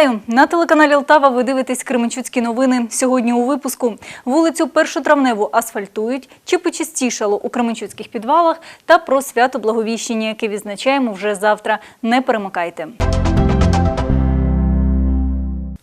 Вітаю на телеканалі Лтава. Ви дивитесь Кременчуцькі новини. Сьогодні у випуску вулицю Першотравневу асфальтують, чи почистішало у Кременчуцьких підвалах та про свято Благовіщення, яке відзначаємо вже завтра. Не перемикайте.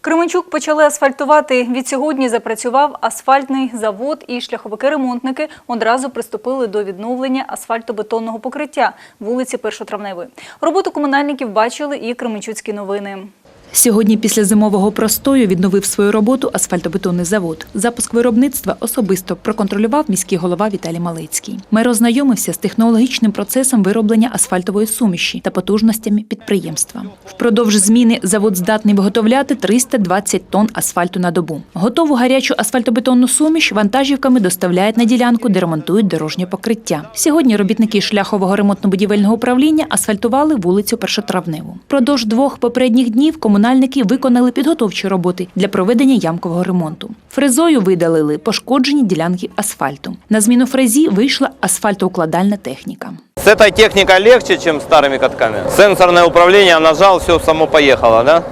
Кременчук почали асфальтувати. Від сьогодні запрацював асфальтний завод і шляховики-ремонтники одразу приступили до відновлення асфальтобетонного покриття вулиці Першотравневої. Роботу комунальників бачили і Кременчуцькі новини. Сьогодні після зимового простою відновив свою роботу асфальтобетонний завод. Запуск виробництва особисто проконтролював міський голова Віталій Малицький. Мер ознайомився з технологічним процесом вироблення асфальтової суміші та потужностями підприємства. Впродовж зміни завод здатний виготовляти 320 тонн асфальту на добу. Готову гарячу асфальтобетонну суміш вантажівками доставляють на ділянку, де ремонтують дорожнє покриття. Сьогодні робітники шляхового ремонтно-будівельного управління асфальтували вулицю Першотравневу. Продовж двох попередніх днів комунальники виконали підготовчі роботи для проведення ямкового ремонту. Фрезою видалили пошкоджені ділянки асфальту. На зміну фрезі вийшла асфальтоукладальна техніка. С этой техникой легче, чем с старыми катками. Сенсорное управление нажал, все само поехало, да?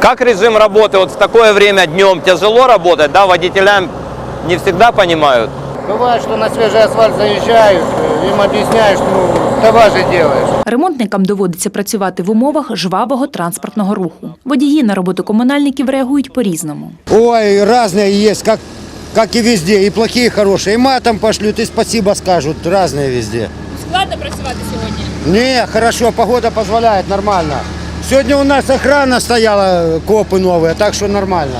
Как режим работы? Вот в такое время днем тяжело работать, да? Водителям не всегда понимают. Бывает, что на свежий асфальт заезжают, э, им объясняешь, ну, давай же делаешь. Ремонтникам доводиться працювати в умовах жвавого транспортного руху. Водії на роботу комунальників реагують по-різному. Ой, разные есть, как, как и везде, и плохие, и хорошие. И матом пошлют, и спасибо скажут, разные везде. Складно працювати сьогодні. Не, хорошо, погода позволяет, нормально. Сегодня у нас охрана стояла, копы новые, так что нормально.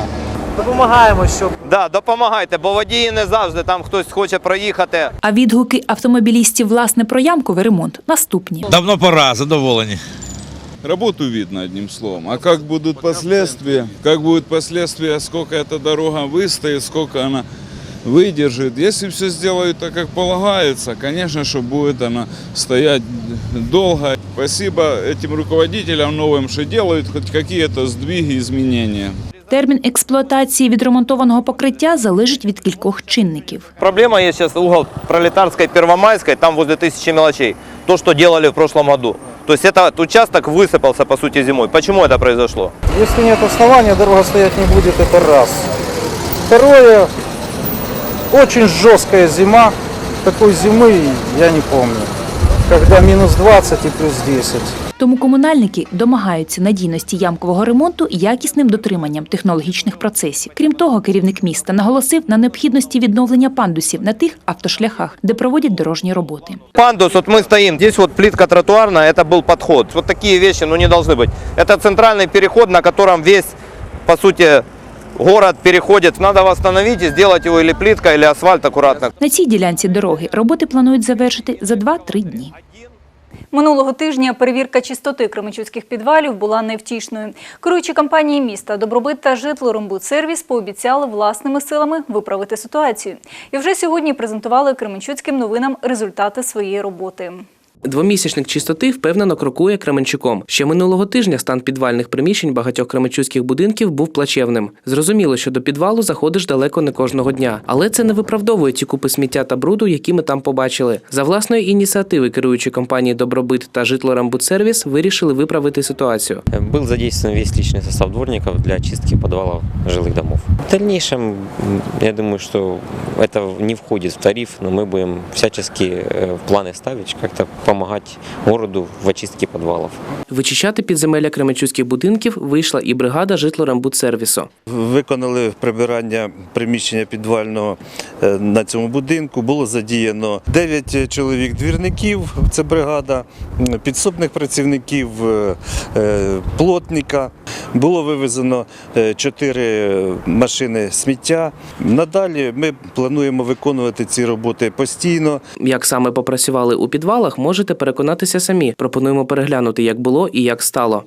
Допомагаємо, щоб Да, допомагайте, бо водії не завжди там хтось хоче проїхати. А відгуки автомобілістів власне про ямковий ремонт наступні. Давно пора, задоволені. Работу видно одним словом. А как будут последствия? Как будут последствия, сколько эта дорога выстоит, сколько она выдержит. Если все сделают так, как полагается, конечно, что будет она стоять долго. Спасибо этим руководителям новым, что делают хоть какие-то сдвиги, изменения. Термін експлуатації відремонтованого покриття залежить від кількох чинників. Проблема есть сейчас угол Пролетарской, Первомайской, там возле тысячи мелочей. То, что делали в прошлом году. То есть этот участок высыпался, по сути, зимой. Почему это произошло? если нет основания, дорога стоять не будет, это раз. Второе, очень жесткая зима. Такой зимы я не помню. Когда минус 20 и плюс 10. Тому комунальники домагаються надійності ямкового ремонту якісним дотриманням технологічних процесів. Крім того, керівник міста наголосив на необхідності відновлення пандусів на тих автошляхах, де проводять дорожні роботи. Пандус, вот мы стоим, здесь вот плитка тротуарная, это был подход. Вот такие вещи, ну, не должны быть. Это центральный переход, на котором весь, по сути, город переходит. Надо восстановить и сделать его или плитка, или асфальт аккуратно. На цій ділянці дороги роботи планують завершити за 2-3 дні. Минулого тижня перевірка чистоти кременчуцьких підвалів була невтішною. Керуючі компанії міста «Добробит» та «Житлоромбудсервіс» пообіцяли власними силами виправити ситуацію. І вже сьогодні презентували кременчуцьким новинам результати своєї роботи. Двомісячник чистоти впевнено крокує Кременчуком. Ще минулого тижня стан підвальних приміщень багатьох кременчуцьких будинків був плачевним. Зрозуміло, що до підвалу заходиш далеко не кожного дня, але це не виправдовує ті купи сміття та бруду, які ми там побачили. За власної ініціативи керуючі компанії Добробит та Житлорамбудсервіс вирішили виправити ситуацію. Был задействован весь личный состав дворников для чистки подвалов жилых домов. В дальнейшем, м, я думаю, что это не входит в тариф, но мы будем всячески э, в планы ставить, как-то помогать городу в очистці підвалів. Вичищати підземелля кременчуцьких будинків вийшла і бригада Житлорамбудсервісу. Виконали прибирання приміщення підвального е, на цьому будинку. Було задіяно 9 чоловік двірників, це бригада, підсобних працівників, е, е, плотника. Було вивезено 4 машини сміття. Надалі ми плануємо виконувати ці роботи постійно. Як саме попрацювали у підвалах, можете переконатися самі. Пропонуємо переглянути, як було і як стало.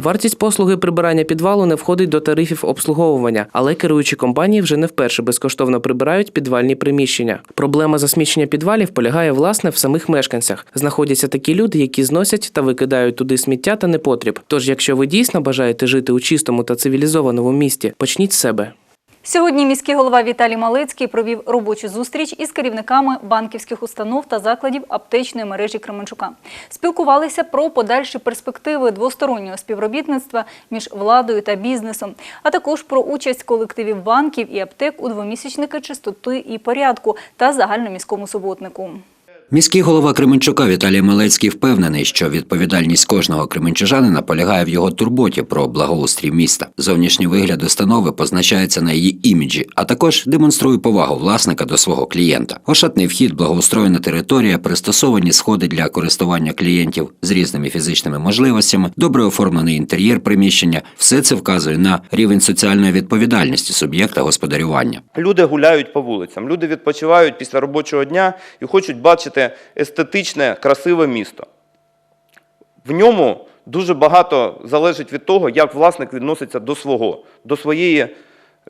Вартість послуги прибирання підвалу не входить до тарифів обслуговування, але керуючі компанії вже не вперше безкоштовно прибирають підвальні приміщення. Проблема засмічення підвалів полягає власне в самих мешканцях. Знаходяться такі люди, які зносять та викидають туди сміття та непотріб. Тож, якщо ви дійсно бажаєте жити у чистому та цивілізованому місті, почніть з себе. Сьогодні міський голова Віталій Малецький провів робочу зустріч із керівниками банківських установ та закладів аптечної мережі Кременчука. Спілкувалися про подальші перспективи двостороннього співробітництва між владою та бізнесом, а також про участь колективів банків і аптек у двомісячники чистоти і порядку та загальноміському суботнику. Міський голова Кременчука Віталій Малецький впевнений, що відповідальність кожного кременчужанина полягає в його турботі про благоустрій міста. Зовнішній вигляд установи позначається на її іміджі, а також демонструє повагу власника до свого клієнта. Ошатний вхід, благоустроєна територія, пристосовані сходи для користування клієнтів з різними фізичними можливостями, добре оформлений інтер'єр приміщення все це вказує на рівень соціальної відповідальності суб'єкта господарювання. Люди гуляють по вулицям, люди відпочивають після робочого дня і хочуть бачити естетичне, красиве місто. В ньому дуже багато залежить від того, як власник відноситься до свого, до своєї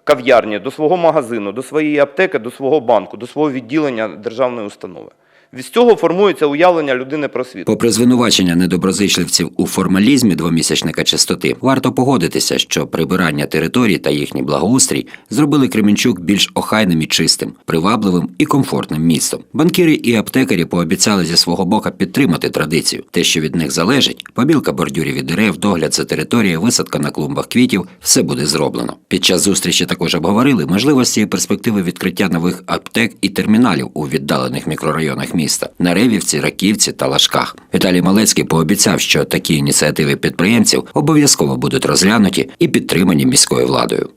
кав'ярні, до свого магазину, до своєї аптеки, до свого банку, до свого відділення державної установи. Від цього формується уявлення людини про світ. Попри звинувачення недоброзичливців у формалізмі двомісячника чистоти, варто погодитися, що прибирання територій та їхній благоустрій зробили Кременчук більш охайним і чистим, привабливим і комфортним містом. Банкіри і аптекарі пообіцяли зі свого бока підтримати традицію. Те, що від них залежить, побілка бордюрів і дерев, догляд за територією, висадка на клумбах квітів, все буде зроблено. Під час зустрічі також обговорили можливості і перспективи відкриття нових аптек і терміналів у віддалених мікрорайонах міста на Ревівці, Раківці та Лашках. Віталій Малецький пообіцяв, що такі ініціативи підприємців обов'язково будуть розглянуті і підтримані міською владою.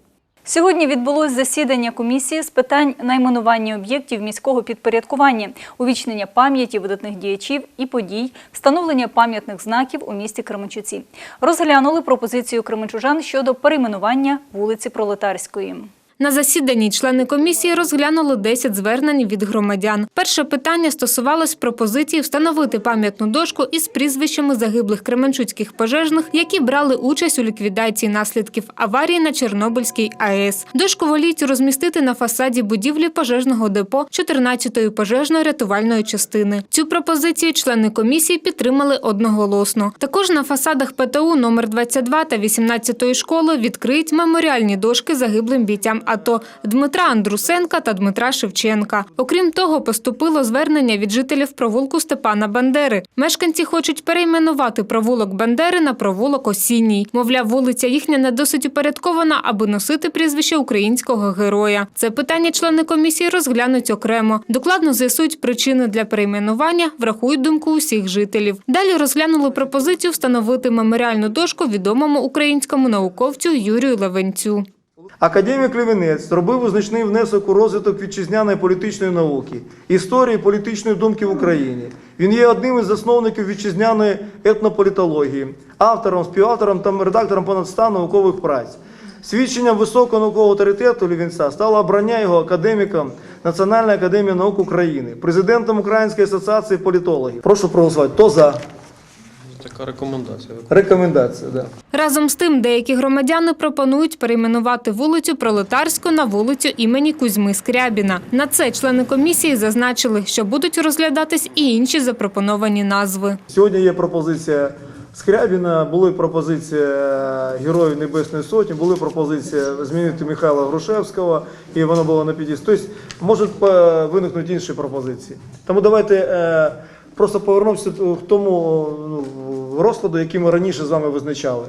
Сьогодні відбулось засідання комісії з питань найменування об'єктів міського підпорядкування, увічнення пам'яті видатних діячів і подій, встановлення пам'ятних знаків у місті Кременчуці. Розглянули пропозицію кременчужан щодо перейменування вулиці Пролетарської. На засіданні члени комісії розглянули 10 звернень від громадян. Перше питання стосувалось пропозиції встановити пам'ятну дошку із прізвищами загиблих кременчуцьких пожежних, які брали участь у ліквідації наслідків аварії на Чорнобильській АЕС. Дошку воліють розмістити на фасаді будівлі пожежного депо 14-ї пожежно-рятувальної частини. Цю пропозицію члени комісії підтримали одноголосно. Також на фасадах ПТУ номер 22 та 18-ї школи відкриють меморіальні дошки загиблим бійцям АТО Дмитра Андрусенка та Дмитра Шевченка. Окрім того, поступило звернення від жителів провулку Степана Бандери. Мешканці хочуть перейменувати провулок Бандери на провулок Осінній. Мовляв, вулиця їхня не досить упорядкована, аби носити прізвище українського героя. Це питання члени комісії розглянуть окремо. Докладно з'ясують причини для перейменування, врахують думку усіх жителів. Далі розглянули пропозицію встановити меморіальну дошку відомому українському науковцю Юрію Левенцю. Академік Левінець зробив визначний внесок у розвиток вітчизняної політичної науки, історії політичної думки в Україні. Він є одним із засновників вітчизняної етнополітології, автором, співавтором та редактором понад 100 наукових праць. Свідченням високого наукового авторитету Лівінця стало обрання його академіком Національної академії наук України, президентом Української асоціації політологів. Прошу проголосувати. Хто за? Така рекомендація. Рекомендація, да. Разом з тим, деякі громадяни пропонують перейменувати вулицю Пролетарську на вулицю імені Кузьми Скрябіна. На це члени комісії зазначили, що будуть розглядатись і інші запропоновані назви. Сьогодні є пропозиція Скрябіна, були пропозиція Героїв Небесної Сотні, були пропозиції змінити Михайла Грушевського, і воно було на під'їзд. Тобто можуть виникнути інші пропозиції. Тому давайте е, просто повернемося к тому ну, розкладу, який ми раніше з вами визначали.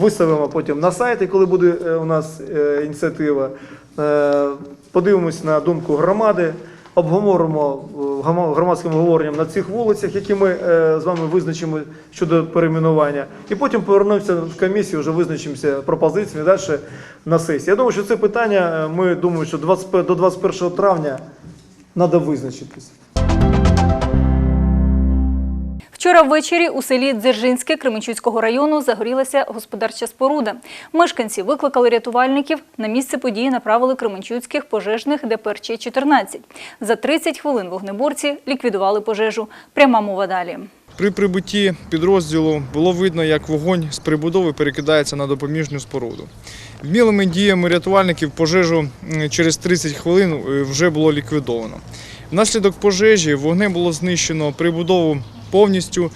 Виставимо потім на сайті, коли буде е, у нас е, ініціатива. Е, Подивимось на думку громади, обговоримо е, громадським обговоренням на цих вулицях, які ми е, з вами визначимо щодо перейменування. І потім повернемося в комісію, вже визначимося пропозиціями далі на сесії. Я думаю, що це питання, е, ми думаємо, що 25 до 21 травня треба визначитись. Вчора ввечері у селі Дзержинське Кременчуцького району загорілася господарча споруда. Мешканці викликали рятувальників. На місце події направили Кременчуцьких пожежних ДПРЧ-14. За 30 хвилин вогнеборці ліквідували пожежу. Пряма мова далі. При прибутті підрозділу було видно, як вогонь з прибудови перекидається на допоміжну споруду. Вмілими діями рятувальників пожежу через 30 хвилин е, вже було ліквідовано. Внаслідок пожежі вогнем було знищено прибудову повністю.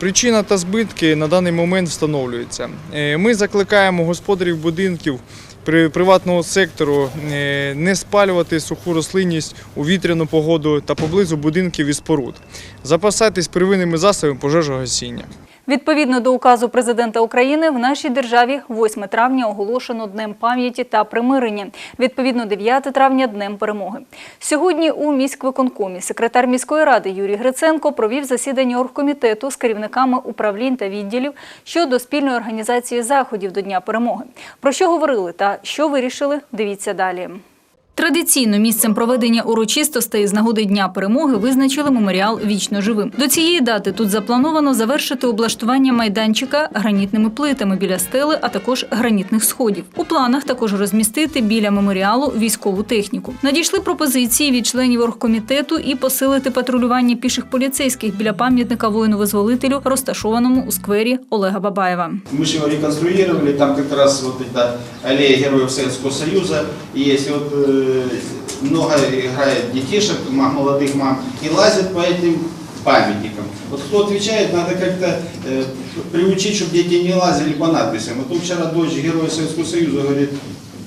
Причина та збитки на даний момент встановлюються. Е, Ми закликаємо господарів будинків приватного сектору е, не спалювати суху рослинність у вітряну погоду та поблизу будинків і споруд. Запасайтесь первинними засобами пожежогасіння. Відповідно до указу президента України, в нашій державі 8 травня оголошено Днем пам'яті та примирення. Відповідно, 9 травня – Днем перемоги. Сьогодні у міськвиконкомі секретар міської ради Юрій Гриценко провів засідання оргкомітету з керівниками управлінь та відділів щодо спільної організації заходів до Дня перемоги. Про що говорили та що вирішили, дивіться далі. Традиційно місцем проведення урочистостей з нагоди Дня перемоги визначили меморіал Вічно живим. До цієї дати тут заплановано завершити облаштування майданчика гранітними плитами біля стели, а також гранітних сходів. У планах також розмістити біля меморіалу військову техніку. Надійшли пропозиції від членів оргкомітету і посилити патрулювання піших поліцейських біля пам'ятника воїну-визволителю, розташованому у сквері Олега Бабаєва. Мы же его реконструировали, там как раз вот аллея героев Советского Союза есть Вот э, много играет детишек, мам- молодых мам, и лазят по этим памятникам. Вот кто отвечает, надо как-то э, приучить, чтобы дети не лазили по надписям. Вот тут вчера дочь Героя Советского Союза говорит,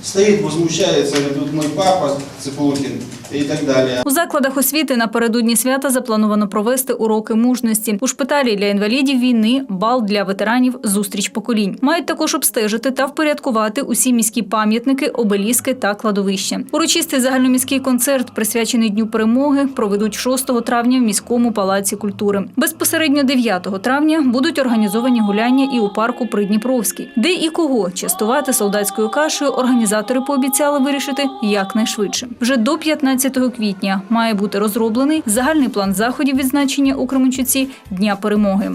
стоит, возмущается, говорит, вот мой папа Цыпулкин и так далее. У закладах освіти напередодні свята заплановано провести уроки мужності. У шпиталі для інвалідів війни, бал для ветеранів, зустріч поколінь. Мають також обстежити та впорядкувати усі міські пам'ятники, обеліски та кладовища. Урочистий загальноміський концерт, присвячений Дню перемоги, проведуть 6 травня в міському палаці культури. Безпосередньо 9 травня будуть організовані гуляння і у парку Придніпровський, де і кого частувати солдатською кашею організатори пообіцяли вирішити якнайшвидше. Вже до 15 квітня має бути розроблений загальний план заходів відзначення у Кременчуці Дня перемоги.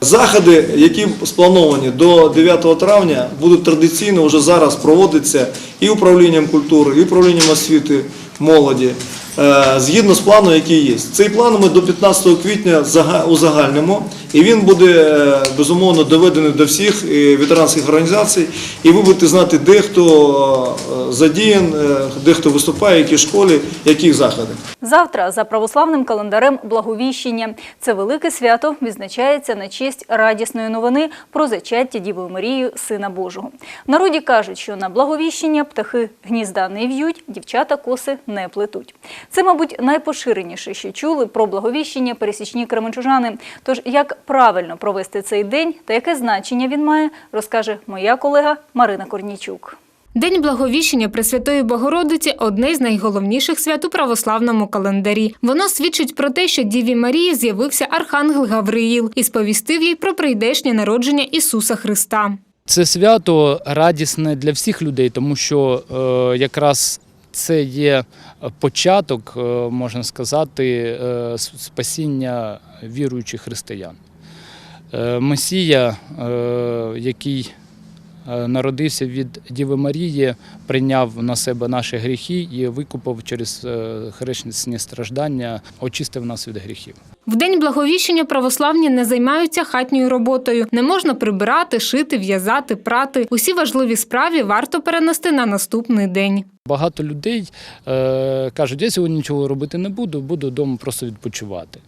Заходи, які сплановані до 9 травня, будуть традиційно вже зараз проводитися і управлінням культури, і управлінням освіти молоді, е, згідно з планом, який є. Цей план ми до 15 квітня узагальнимо, і він буде е, безумовно доведений до всіх ветеранських організацій, і ви будете знати, де хто е, задіян, е, де хто виступає, в якій школі, які заходи. Завтра за православним календарем Благовіщення. Це велике свято відзначається на честь радісної новини про зачаття Дівою Марією Сина Божого. Народі кажуть, що на Благовіщення птахи гнізда не в'ють, дівчата коси не плетуть. Це, мабуть, найпоширеніше, що чули про Благовіщення пересічні кременчужани. Тож як правильно провести цей день та яке значення він має, розкаже моя колега Марина Корнійчук. День Благовіщення Пресвятої Богородиці одне з найголовніших свят у православному календарі. Воно свідчить про те, що Діві Марії з'явився архангел Гавриїл і сповістив їй про прийдешнє народження Ісуса Христа. Це свято радісне для всіх людей, тому що е, якраз це є початок, е, можна сказати, е, спасіння віруючих християн. Е, Месія, е, який е, народився від Діви Марії, прийняв на себе наші гріхи і викупив через хрещенні страждання, очистив нас від гріхів. В день Благовіщення православні не займаються хатньою роботою. Не можна прибирати, шити, в'язати, прати. Усі важливі справи варто перенести на наступний день. Багато людей е, кажуть, я сьогодні нічого робити не буду, буду вдома просто відпочивати.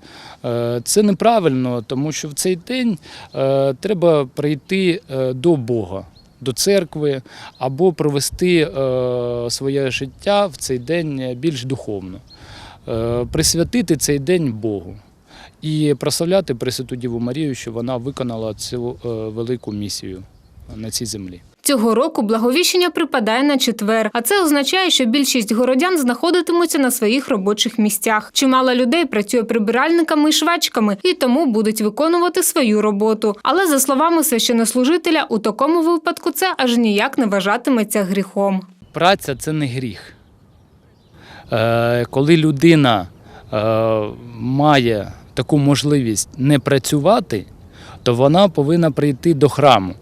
Е, це неправильно, тому що в цей день е, треба прийти е, до Бога, до церкви, або провести е, своє життя в цей день більш духовно, е, присвятити цей день Богу. І прославляти Пресвяту Діву Марію, що вона виконала цю е, велику місію на цій землі. Цього року благовіщення припадає на четвер, а це означає, що більшість городян знаходитимуться на своїх робочих місцях. Чимало людей працює прибиральниками і швачками і тому будуть виконувати свою роботу. Але за словами священнослужителя, у такому випадку це аж ніяк не вважатиметься гріхом. Праця це не гріх. Е, Коли людина е, має таку можливість не працювати, то вона повинна прийти до храму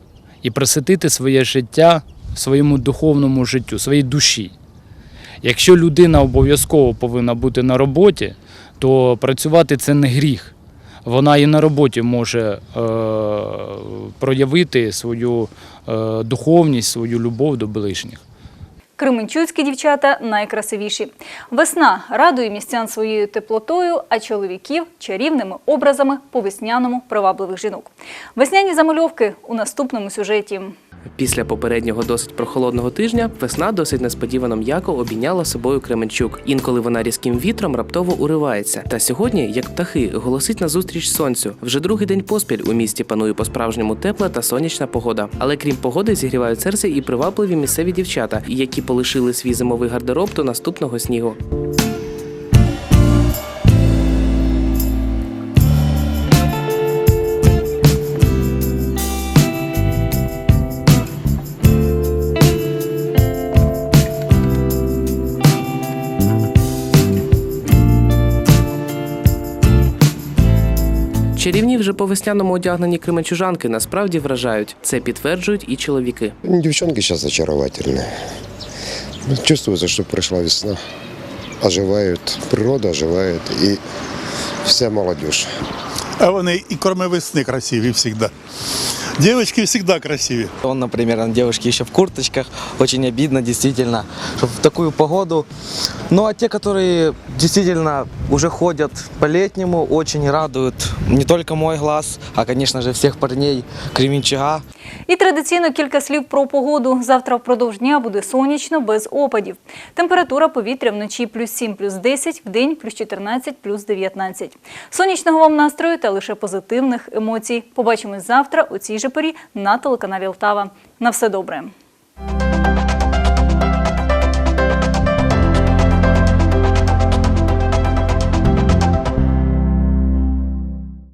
і присвятити своє життя своєму духовному життю, своїй душі. Якщо людина обов'язково повинна бути на роботі, то працювати це не гріх. Вона і на роботі може е, проявити свою е, духовність, свою любов до ближніх. Кременчуцькі дівчата найкрасивіші. Весна радує містян своєю теплотою, а чоловіків чарівними образами по весняному привабливих жінок. Весняні замальовки у наступному сюжеті. Після попереднього досить прохолодного тижня весна досить несподівано м'яко обійняла собою Кременчук. Інколи вона різким вітром раптово уривається. Та сьогодні, як птахи, голосить назустріч сонцю. Вже другий день поспіль у місті панує по-справжньому тепла та сонячна погода. Але крім погоди, зігрівають серце і привабливі місцеві дівчата, які полишили свій зимовий гардероб до наступного снігу. Чарівні вже по весняному одягнені кримачужанки насправді вражають. Це підтверджують і чоловіки. Девчонки зараз зачарувательні. Чувствується, що прийшла весна. Оживають, природа оживає і вся молодежь. А вони і кроме весни красиві завжди. Девочки всегда красиві. Он, например, девушки еще в курточках. Очень обидно, действительно, что в такую погоду. Ну а те, которые действительно уже ходят по-летнему, очень радуют не только мой глаз, а, конечно же, всех парней Кременчуга. І традиційно кілька слів про погоду. Завтра впродовж дня буде сонячно, без опадів. Температура повітря вночі плюс 7, плюс 10, в день плюс 14, плюс 19. Сонячного вам настрою та лише позитивних емоцій. Побачимось завтра у цій же порі на телеканалі Лтава. На все добре.